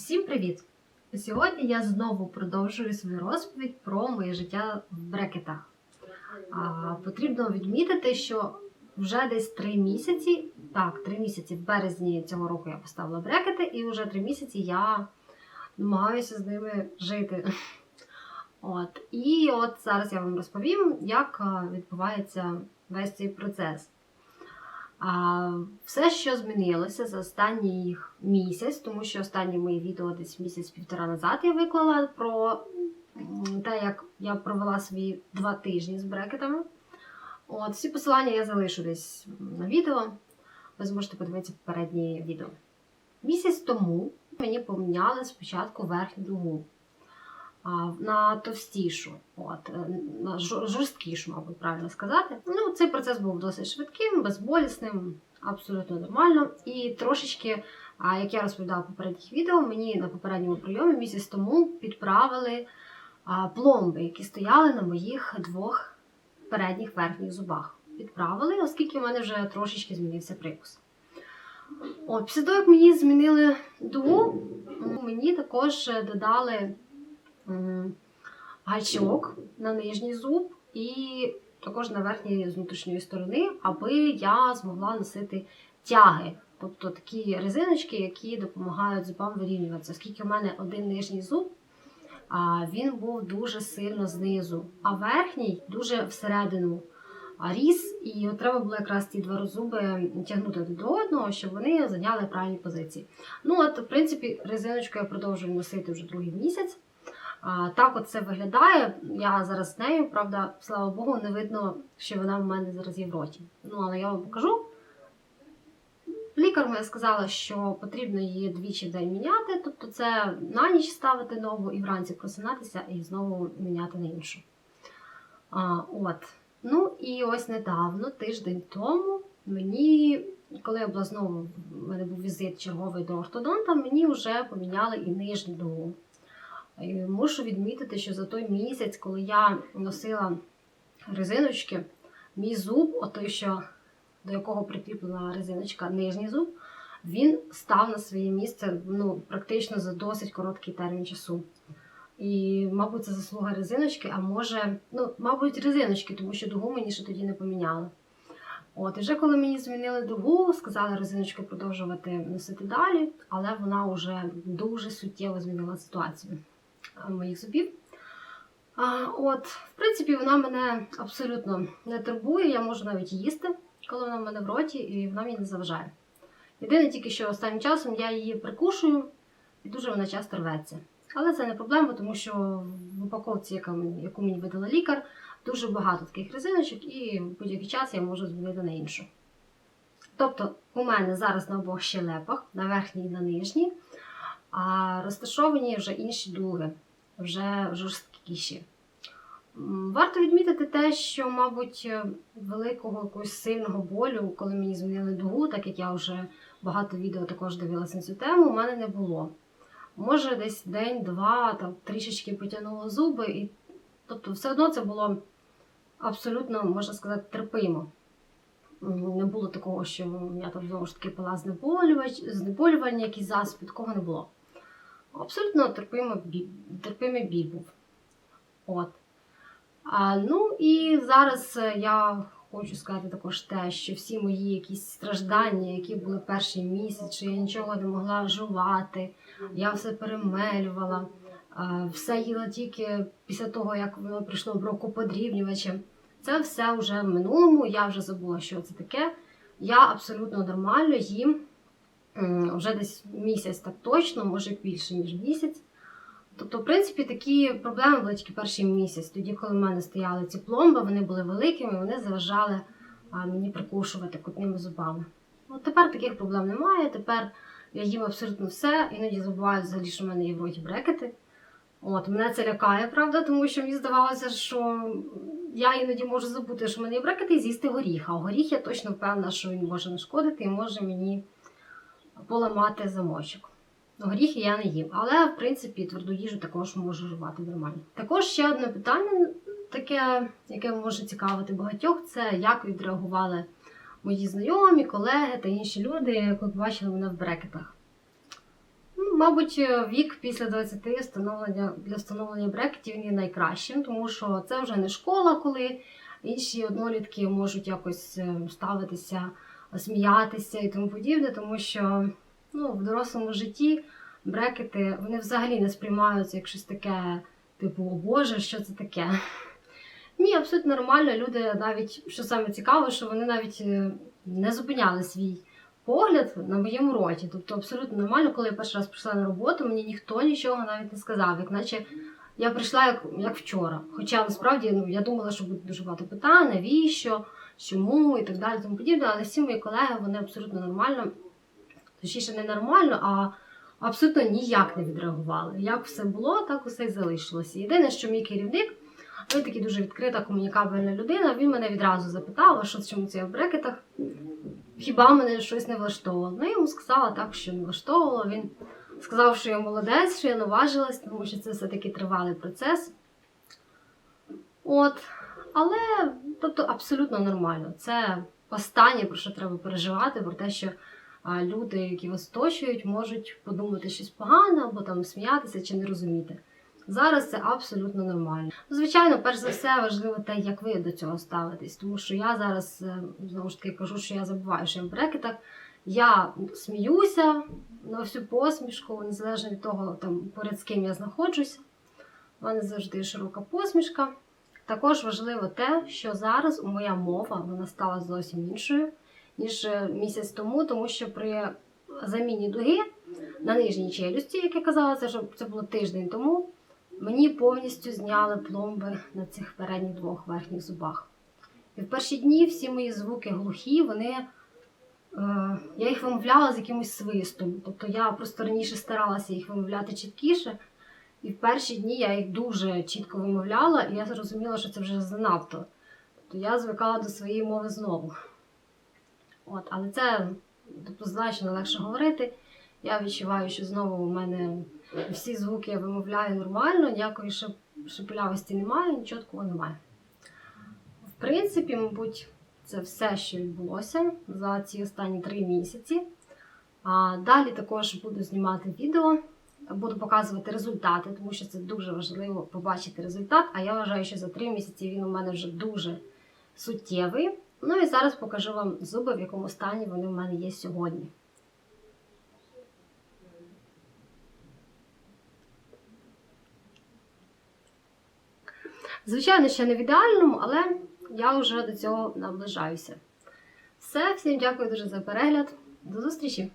Всім привіт! Сьогодні я знову продовжую свою розповідь про моє життя в брекетах. А, потрібно відмітити, що вже десь три місяці, так, три місяці в березні цього року я поставила брекети, і вже три місяці я намагаюся з ними жити. От. І от зараз я вам розповім, як відбувається весь цей процес. Все, що змінилося за останній місяць, тому що останні мої відео десь місяць-півтора назад я виклала про те, як я провела свої два тижні з брекетами. От, всі посилання я залишу десь на відео. Ви зможете подивитися попередні відео. Місяць тому мені поміняли спочатку верхню дугу на товстішу, от, е, на жорсткішу, мабуть, правильно сказати. Ну, цей процес був досить швидким, безболісним, абсолютно нормально. І трошечки, як я розповідала в попередніх відео, мені на попередньому прийомі місяць тому підправили пломби, які стояли на моїх двох передніх верхніх зубах. Підправили, оскільки в мене вже трошечки змінився прикус. От, після того, як мені змінили дугу, мені також додали м, гачок на нижній зуб і також на верхній з внутрішньої сторони, аби я змогла носити тяги. Тобто такі резиночки, які допомагають зубам вирівнюватися. Оскільки в мене один нижній зуб, він був дуже сильно знизу, а верхній дуже всередину ріс, і от треба було якраз ці два зуби тягнути до одного, щоб вони зайняли правильні позиції. Ну, от, в принципі, резиночку я продовжую носити вже другий місяць. Так це виглядає. Я зараз з нею, правда, слава Богу, не видно, що вона в мене зараз є в роті. Ну, але я вам покажу. Лікар моя сказала, що потрібно її двічі в день міняти, тобто це на ніч ставити нову і вранці просинатися і знову міняти на іншу. А, от. Ну і ось недавно, тиждень тому, мені, коли я була знову, в мене був візит черговий до ортодонта, мені вже поміняли і нижню дугу. І Мушу відмітити, що за той місяць, коли я носила резиночки, мій зуб, отой, що, до якого прикріплена резиночка, нижній зуб, він став на своє місце ну, практично за досить короткий термін часу. І, мабуть, це заслуга резиночки, а може, ну, мабуть, резиночки, тому що дугу мені ще тоді не поміняли. От, і вже коли мені змінили дугу, сказали резиночку продовжувати носити далі, але вона вже дуже суттєво змінила ситуацію моїх зубів. А, от, в принципі, вона мене абсолютно не турбує, я можу навіть їсти, коли вона в мене в роті, і вона мені не заважає. Єдине тільки, що останнім часом я її прикушую, і дуже вона часто рветься. Але це не проблема, тому що в упаковці, яка мені, яку мені видала лікар, дуже багато таких резиночок, і в будь-який час я можу змінити на іншу. Тобто, у мене зараз на обох щелепах, на верхній і на нижній, а розташовані вже інші дуги, вже жорсткіші. Варто відмітити те, що, мабуть, е, великого якогось сильного болю, коли мені змінили дугу, так як я вже багато відео також дивилася на цю тему, у мене не було. Може, десь день-два, там трішечки потягнуло зуби, і тобто все одно це було абсолютно, можна сказати, терпимо. Не було такого, що я там знову ж таки пила знеболювач, знеболювання, якісь засоби, такого не було. Абсолютно терпимий біль був. От. А, ну і зараз е, я хочу сказати також те, що всі мої якісь страждання, які були перший місяць, що я нічого не могла жувати, я все перемелювала, е, все їла тільки після того, як воно прийшло в рокоподрібнювачем. Це все вже в минулому, я вже забула, що це таке. Я абсолютно нормально їм вже десь місяць так точно, може більше, ніж місяць. Тобто, в принципі, такі проблеми були тільки перший місяць. Тоді, коли в мене стояли ці пломби, вони були великими, вони заважали мені прикушувати кутними зубами. От тепер таких проблем немає. Тепер я їм абсолютно все, іноді забуваю взагалі, що в мене є в роті брекети. От, мене це лякає, правда, тому що мені здавалося, що я іноді можу забути, що в мене є брекети, і з'їсти горіх. А горіх я точно впевнена, що він може нашкодити і може мені поламати замочок. Горіхи я не їм, але в принципі тверду їжу також можу жувати нормально. Також ще одне питання, таке, яке може цікавити багатьох, це як відреагували мої знайомі, колеги та інші люди, коли побачили мене в брекетах. Ну, мабуть, вік після 20 встановлення для встановлення брекетів є найкращим, тому що це вже не школа, коли інші однолітки можуть якось е, ставитися, сміятися і тому подібне, тому що ну, в дорослому житті брекети вони взагалі не сприймаються як щось таке, типу, о Боже, що це таке. Ні, абсолютно нормально. Люди навіть, що саме цікаво, що вони навіть е, не зупиняли свій погляд на моєму роті. Тобто абсолютно нормально, коли я перший раз прийшла на роботу, мені ніхто нічого навіть не сказав, як наче я прийшла як, як вчора. Хоча насправді ну, я думала, що буде дуже багато питань, навіщо, чому і так далі, тому подібне, але всі мої колеги вони абсолютно нормально, точніше, не нормально, а абсолютно ніяк не відреагували. Як все було, так усе й залишилося. Єдине, що мій керівник, він такий дуже відкрита, комунікабельна людина, він мене відразу запитав, а що чому це я в брекетах хіба мене щось не влаштовувало. Ну, я йому сказала так, що не влаштовувало. Він сказав, що я молодець, що я наважилась, тому що це все-таки тривалий процес. От. Але тобто абсолютно нормально. Це останнє, про що треба переживати, про те, що люди, які вас оточують, можуть подумати щось погане або там сміятися чи не розуміти. Зараз це абсолютно нормально. Звичайно, перш за все важливо те, як ви до цього ставитесь, тому що я зараз е, знову ж таки кажу, що я забуваю, що я в брекетах. Я сміюся на всю посмішку, незалежно від того, там поряд з ким я знаходжуся. У мене завжди широка посмішка. Також важливо те, що зараз моя мова вона стала зовсім іншою, ніж е, місяць тому, тому що при заміні дуги на нижній челюсті, як я казала, це, ж- це було тиждень тому, мені повністю зняли пломби на цих передніх двох верхніх зубах. І в перші дні всі мої звуки глухі, вони. Е, я їх вимовляла з якимось свистом. Тобто я просто раніше старалася їх вимовляти чіткіше. І в перші дні я їх дуже чітко вимовляла, і я зрозуміла, що це вже занадто. Тобто я звикала до своєї мови знову. От, але це тобто, значно легше говорити. Я відчуваю, що знову у мене всі звуки я вимовляю нормально, ніякої шепелявості немає, нічого такого немає. В принципі, мабуть, це все, що відбулося за ці останні три місяці. А далі також буду знімати відео, буду показувати результати, тому що це дуже важливо побачити результат. А я вважаю, що за три місяці він у мене вже дуже суттєвий. Ну і зараз покажу вам зуби, в якому стані вони в мене є сьогодні. Звичайно, ще не в ідеальному, але я вже до цього наближаюся. Все, всім дякую дуже за перегляд. До зустрічі!